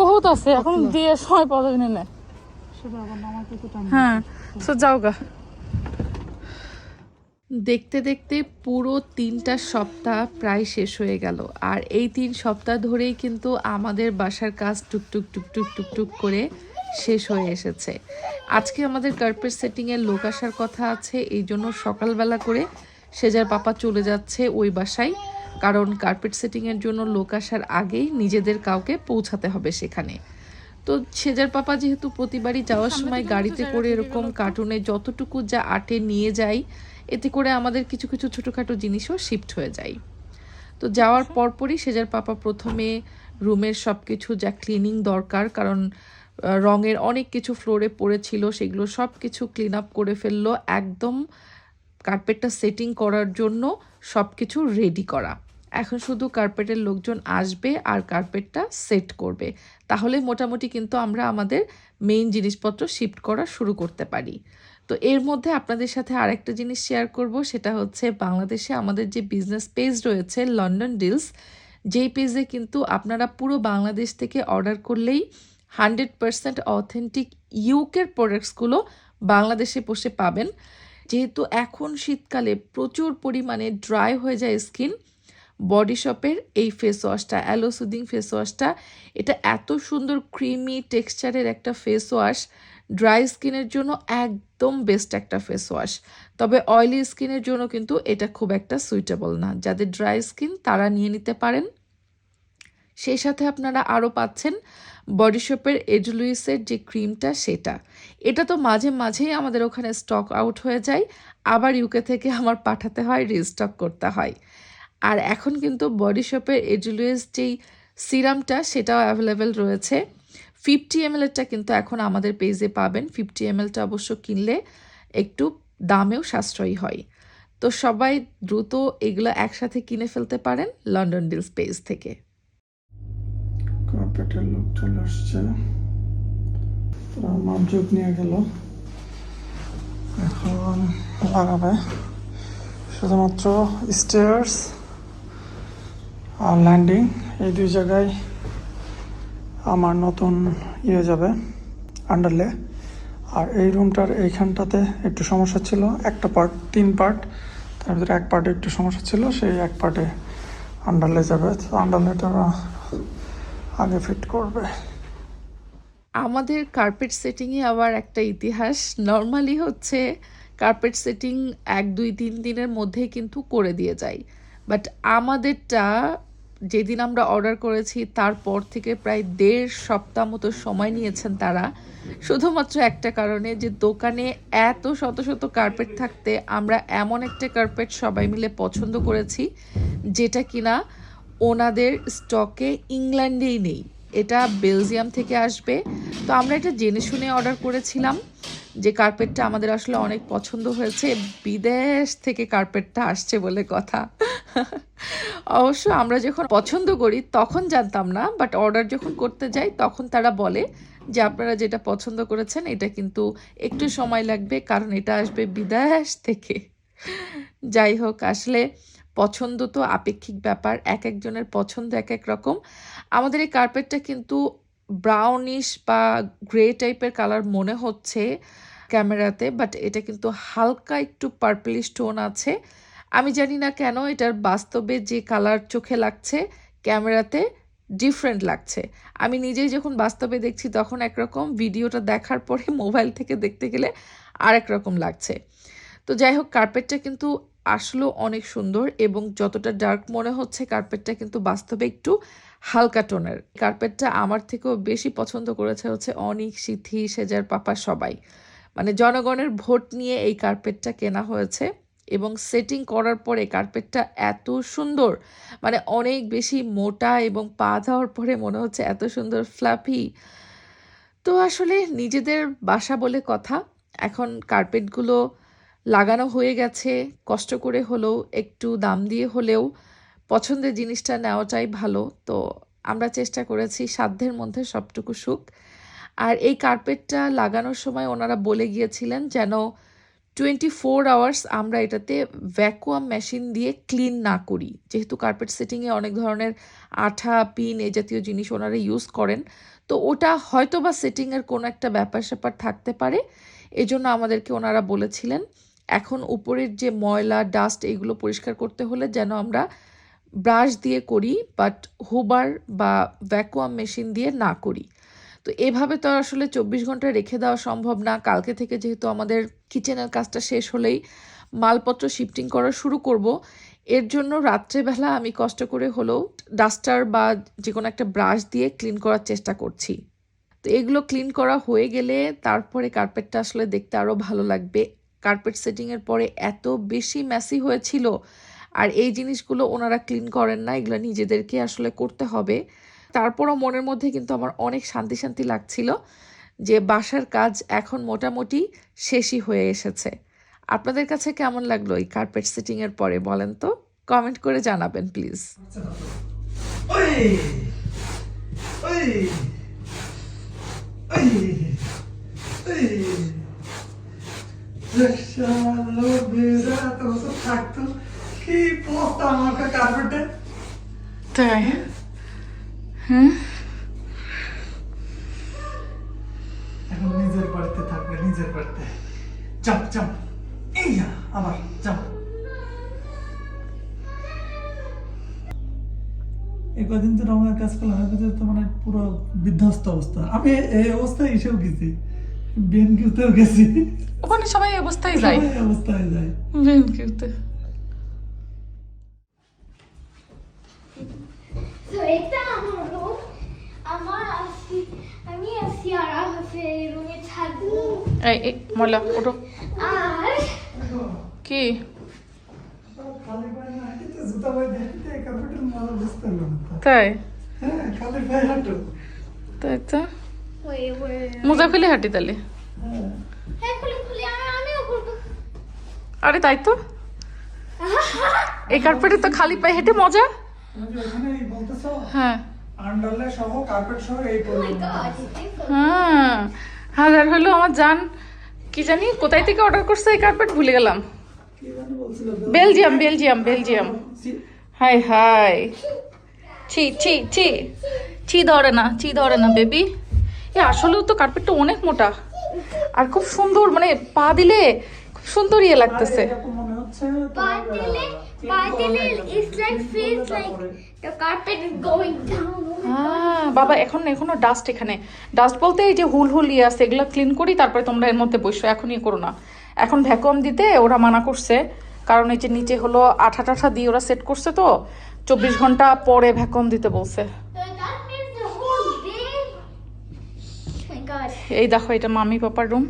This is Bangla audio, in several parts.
বহুত আছে এখন দিয়ে সময় পাওয়া যাবে না হ্যাঁ সো যাও গা। দেখতে দেখতে পুরো তিনটা সপ্তাহ প্রায় শেষ হয়ে গেল। আর এই তিন সপ্তাহ ধরেই কিন্তু আমাদের বাসার কাজ টুকটুক টুকটুক টুকটুক করে শেষ হয়ে এসেছে। আজকে আমাদের কার্পেট সেটিংয়ের লোক আসার কথা আছে এই জন্য সকালবেলা করে সেজার পাপা চলে যাচ্ছে ওই বাসায়। কারণ কার্পেট সেটিংয়ের জন্য লোক আসার আগেই নিজেদের কাউকে পৌঁছাতে হবে সেখানে। তো সেজার পাপা যেহেতু প্রতিবারই যাওয়ার সময় গাড়িতে করে এরকম কার্টুনে যতটুকু যা আটে নিয়ে যাই এতে করে আমাদের কিছু কিছু ছোটোখাটো জিনিসও শিফট হয়ে যায়। তো যাওয়ার পরপরই সেজার পাপা প্রথমে রুমের সব কিছু যা ক্লিনিং দরকার কারণ রঙের অনেক কিছু ফ্লোরে পড়েছিল সেগুলো সব কিছু ক্লিন আপ করে ফেলল একদম কার্পেটটা সেটিং করার জন্য সব কিছু রেডি করা। এখন শুধু কার্পেটের লোকজন আসবে আর কার্পেটটা সেট করবে। তাহলে মোটামুটি কিন্তু আমরা আমাদের মেইন জিনিসপত্র শিফট করা শুরু করতে পারি। তো এর মধ্যে আপনাদের সাথে আরেকটা জিনিস শেয়ার করব, সেটা হচ্ছে বাংলাদেশে আমাদের যে বিজনেস পেজ রয়েছে লন্ডন ডিলস যেই পেজে কিন্তু আপনারা পুরো বাংলাদেশ থেকে অর্ডার করলেই হান্ড্রেড পারসেন্ট অথেন্টিক ইউকের প্রোডাক্টসগুলো বাংলাদেশে বসে পাবেন। যেহেতু এখন শীতকালে প্রচুর পরিমাণে ড্রাই হয়ে যায় স্কিন বডি শপের এই ফেস ওয়াশটা অ্যালো সুদিং ফেস ওয়াশটা এটা এত সুন্দর ক্রিমি টেক্সচারের একটা ফেস ওয়াশ ড্রাই স্কিনের জন্য একদম বেস্ট একটা ফেস ওয়াশ তবে অয়েলি স্কিনের জন্য কিন্তু এটা খুব একটা সুইটেবল না। যাদের ড্রাই স্কিন তারা নিয়ে নিতে পারেন। সেই সাথে আপনারা আরও পাচ্ছেন বডি শপের এজলুইসের যে ক্রিমটা সেটা। এটা তো মাঝে মাঝেই আমাদের ওখানে স্টক আউট হয়ে যায়। আবার ইউকে থেকে আমার পাঠাতে হয় রিস্টক করতে হয়। আর এখন কিন্তু বডি শপের এজলুইস যেই সিরামটা, সেটাও অ্যাভেলেবেল রয়েছে। ফিফটি এমএলটা কিন্তু এখন আমাদের পেজে পাবেন। ফিফটি এমএলটা অবশ্য কিনলে একটু দামেও সাশ্রয়ী হয়। তো সবাই দ্রুত এগুলো একসাথে কিনে ফেলতে পারেন লন্ডন ডিলস পেজ থেকে। কার্পেটের লোক চলে আসছে। মাপযোগ নিয়ে গেল। এখন লাগাবে। শুধুমাত্র স্টেয়ার্স আর ল্যান্ডিং এই দুই জায়গায় আমার নতুন ইয়ে যাবে আন্ডারলে আর এই রুমটার এইখানটাতে একটু সমস্যা ছিল, একটা পার্ট তিন পার্ট তার ভিতরে এক পার্টে একটু সমস্যা ছিল, সেই এক পার্টে আন্ডারলে যাবে। তো আন্ডারলেটা আগে ফিট করবে। আমাদের কার্পেট সেটিংয়ে আবার একটা ইতিহাস। নর্মালি হচ্ছে কার্পেট সেটিং এক, দুই, তিন দিনের মধ্যেই কিন্তু করে দিয়ে যায়। বাট আমাদেরটা যেদিন আমরা অর্ডার করেছি, তারপর থেকে প্রায় দেড় সপ্তাহ মতো সময় নিয়েছেন তারা। শুধুমাত্র একটা কারণে যে দোকানে এত শত শত কার্পেট থাকতে আমরা এমন একটা কার্পেট সবাই মিলে পছন্দ করেছি, যেটা কিনা ওনাদের স্টকে ইংল্যান্ডেই নেই। এটা বেলজিয়াম থেকে আসবে। তো আমরা এটা জেনে শুনে অর্ডার করেছিলাম। যে কার্পেটটা আমাদের আসলে অনেক পছন্দ হয়েছে, বিদেশ থেকে কার্পেটটা আসছে বলে কথা। অবশ্য আমরা যখন পছন্দ করি তখন জানতাম না বাট অর্ডার যখন করতে যাই তখন তারা বলে যে আপনারা যেটা পছন্দ করেছেন এটা কিন্তু একটু সময় লাগবে কারণ এটা আসবে বিদেশ থেকে। যাই হোক, আসলে পছন্দ তো আপেক্ষিক ব্যাপার, এক একজনের পছন্দ এক এক রকম। আমাদের এই কার্পেটটা কিন্তু ব্রাউনিশ বা গ্রে টাইপের কালার মনে হচ্ছে ক্যামেরাতে বাট এটা কিন্তু হালকা একটু পার্পলিশ টোন আছে। আমি জানি না কেন এটার বাস্তবে যে কালার চোখে লাগছে, ক্যামেরাতে ডিফারেন্ট লাগছে। আমি নিজেই যখন বাস্তবে দেখছি তখন একরকম, ভিডিওটা দেখার পরে মোবাইল থেকে দেখতে গেলে আরেক রকম লাগছে। তো যাই হোক কার্পেটটা কিন্তু আসলেও অনেক সুন্দর এবং যতটা ডার্ক মনে হচ্ছে কার্পেটটা কিন্তু বাস্তবে একটু হালকা টোনের। কার্পেটটা আমার থেকেও বেশি পছন্দ করেছে হচ্ছে অনিক, সিথি, সেজার পাপা সবাই। মানে জনগণের ভোট নিয়ে এই কার্পেটটা কেনা হয়েছে এবং সেটিং করার পরে কার্পেটটা এত সুন্দর মানে অনেক বেশি মোটা এবং পা দেওয়ার পরে মনে হচ্ছে এত সুন্দর ফ্ল্যাপি তো আসলে নিজেদের বাসা বলে কথা। এখন কার্পেটগুলো লাগানো হয়ে গেছে, কষ্ট করে হলেও, একটু দাম দিয়ে হলেও পছন্দের জিনিসটা নেওয়াটাই ভালো। তো আমরা চেষ্টা করেছি সাধ্যের মধ্যে সবটুকু সুখ। আর এই কার্পেটটা লাগানোর সময় ওনারা বলে গিয়েছিলেন যেন টোয়েন্টি ফোর আওয়ার্স আমরা এটাতে ভ্যাকুয়াম মেশিন দিয়ে ক্লিন না করি। যেহেতু কার্পেট সেটিংয়ে অনেক ধরনের আঠা, পিন এই জাতীয় জিনিস ওনারা ইউজ করেন। তো ওটা হয়তো বা সেটিংয়ের কোনো একটা ব্যাপার স্যাপার থাকতে পারে। এই জন্য আমাদেরকে ওনারা বলেছিলেন, এখন উপরের যে ময়লা ডাস্ট এগুলো পরিষ্কার করতে হলে যেন আমরা ব্রাশ দিয়ে করি বাট হুবার বা ভ্যাকুয়াম মেশিন দিয়ে না করি। তো এভাবে তো আসলে চব্বিশ ঘণ্টা রেখে দেওয়া সম্ভব না। কালকে থেকে যেহেতু আমাদের কিচেনের কাজটা শেষ হলেই মালপত্র শিফটিং করা শুরু করব। এর জন্য রাত্রেবেলা আমি কষ্ট করে হলেও ডাস্টার বা যে কোনো একটা ব্রাশ দিয়ে ক্লিন করার চেষ্টা করছি। তো এগুলো ক্লিন করা হয়ে গেলে তারপরে কার্পেটটা আসলে দেখতে আরও ভালো লাগবে। কার্পেট সেটিংয়ের পরে এত বেশি ম্যাসি হয়েছিল আর এই জিনিসগুলো ওনারা ক্লিন করেন না এগুলো নিজেদেরকে আসলে করতে হবে তারপরও মনের মধ্যে কিন্তু আমার অনেক শান্তি শান্তি লাগছিল যে বাসার কাজ এখন মোটামুটি শেষই হয়ে এসেছে আপনাদের কাছে কেমন লাগল এই কার্পেট সেটিংয়ের পরে বলেন তো কমেন্ট করে জানাবেন প্লিজ শালো বেজা তো সব থাকতো কি পোস্তা আমাকে কার্পেটে তাই এখন নিজের বাড়িতে থাকবে নিজের বাড়িতে। চাপ চাপ ইয়া আবার চাপ এই কদিন তো রঙের কাজ করলাম এর তো মানে পুরো বিধ্বস্ত অবস্থা। আমি এই অবস্থায় এসেও গেছি। বিএনকিউতেও গেছি। ওখানে সবাই এই অবস্থায় যায়। এই অবস্থায় যায়। বেনকিউতে তো এটা আমার রুম আমার আসি আমি আসি আর হচ্ছে রুমে থাকব এই এই ময়লা ওঠো আর কি খালি পায়ে না হাঁটিতে জুতা পায়ে দিয়ে হাঁটিতে এই কার্পেটের মালা বুঝতে পারল না তো। তাই? হ্যাঁ তাই তো? মোজা খুলে হাঁটি তাহলে। হ্যাঁ। হ্যাঁ আরে তাই তো? এই কার্পেটে তো খালি পায়ে হেঁটে মজা? হ্যাঁ। কার্পেট সহ এই Oh god. হ্যাঁ। হাজার হলো আমার জান। কি জানি কোথায় থেকে অর্ডার করছে এই কার্পেট ভুলে গেলাম। বেলজিয়াম বেলজিয়াম বেলজিয়াম হাই হাই। ছি ছি ছি। ছি ধরে না ছি ধরে না বেবি এ আসলেও তো কার্পেটটা অনেক মোটা। আর খুব সুন্দর মানে পা দিলে খুব সুন্দর ইয়ে লাগতেছে হ্যাঁ বাবা এখন এখনও ডাস্ট এখানে। ডাস্ট বলতে এই যে হুল হুল ইয়ে আছে এগুলো ক্লিন করি তারপরে তোমরা এর মধ্যে বসো এখন ইয়ে করো না। এখন ভ্যাকুয়াম দিতে ওরা মানা করছে কারণ এই যে নিচে হলো আঠা টাঠা দিয়ে ওরা সেট করছে তো চব্বিশ ঘণ্টা পরে ভ্যাকুয়াম দিতে বলছে. এই দেখো এটা মামি পাপার রুম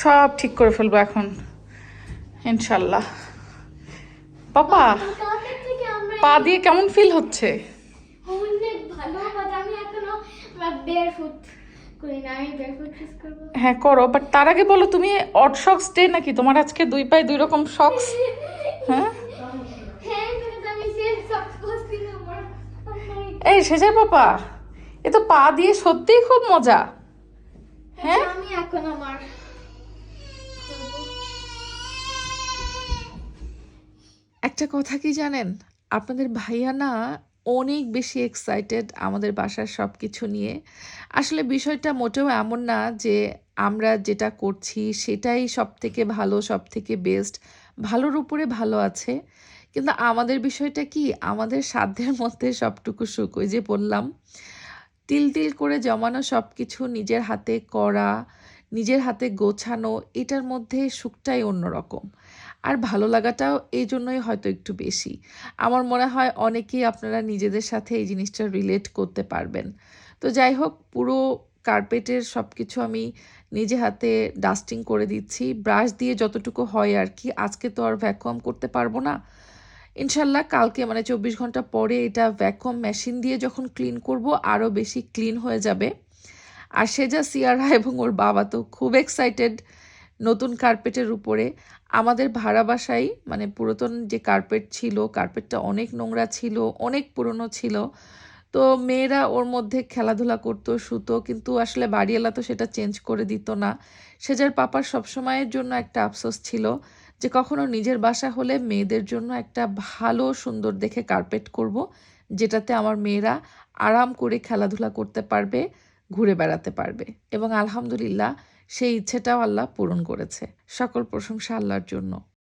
সব ঠিক করে ফেলব এখন। ইনশাল্লাহ। পাপা, পা দিয়ে কেমন ফিল হচ্ছে? হ্যাঁ করো বাট তার আগে বলো, তুমি অড শক্স ডে নাকি? তোমার আজকে দুই পায়ে দুই রকম হ্যাঁ হ্যাঁ? সক্স আমার এই সেজার পাপা, এ তো পা দিয়ে সত্যিই খুব মজা। হ্যাঁ? আমি এখন আমার একটা কথা কি জানেন? আপনাদের ভাইয়া না অনেক বেশি এক্সাইটেড আমাদের বাসার সব কিছু নিয়ে। আসলে বিষয়টা মোটেও এমন না যে আমরা যেটা করছি সেটাই সব থেকে ভালো সব থেকে বেস্ট ভালোর উপরে ভালো আছে। কিন্তু আমাদের বিষয়টা কি? আমাদের সাধ্যের মধ্যে সবটুকু সুখ, ওই যে বললাম। তিল তিল করে জমানো সব কিছু নিজের হাতে করা, নিজের হাতে গোছানো, এটার মধ্যে সুখটাই অন্যরকম। আর ভালো লাগাটাও এই জন্যই হয়তো একটু বেশি। আমার মনে হয় অনেকেই আপনারা নিজেদের সাথে এই জিনিসটা রিলেট করতে পারবেন। তো যাই হোক, পুরো কার্পেটের সব কিছু আমি নিজে হাতে ডাস্টিং করে দিচ্ছি। ব্রাশ দিয়ে যতটুকু হয় আর কি, আজকে তো আর ভ্যাকুয়াম করতে পারব না। ইনশাল্লাহ কালকে মানে চব্বিশ ঘণ্টা পরে এটা ভ্যাকুয়াম মেশিন দিয়ে যখন ক্লিন করব আরও বেশি ক্লিন হয়ে যাবে। আর সেজা সিয়ারা এবং ওর বাবা তো খুব এক্সাইটেড নতুন কার্পেটের উপরে আমাদের ভাড়া বাসায় মানে পুরাতন যে কার্পেট ছিল কার্পেটটা অনেক নোংরা ছিল, অনেক পুরনো ছিল। তো মেয়েরা ওর মধ্যে খেলাধুলা করতো, শুতো, কিন্তু আসলে বাড়িওয়ালা তো সেটা চেঞ্জ করে দিত না। সেজার পাপার সবসময়ের জন্য একটা আফসোস ছিল যে কখনো নিজের বাসা হলে মেয়েদের জন্য একটা ভালো, সুন্দর দেখে কার্পেট করব, যেটাতে আমার মেয়েরা আরাম করে খেলাধুলা করতে পারবে, ঘুরে বেড়াতে পারবে। এবং আলহামদুলিল্লাহ সেই ইচ্ছেটাও আল্লাহ পূরণ করেছে। সকল প্রশংসা আল্লাহর জন্য।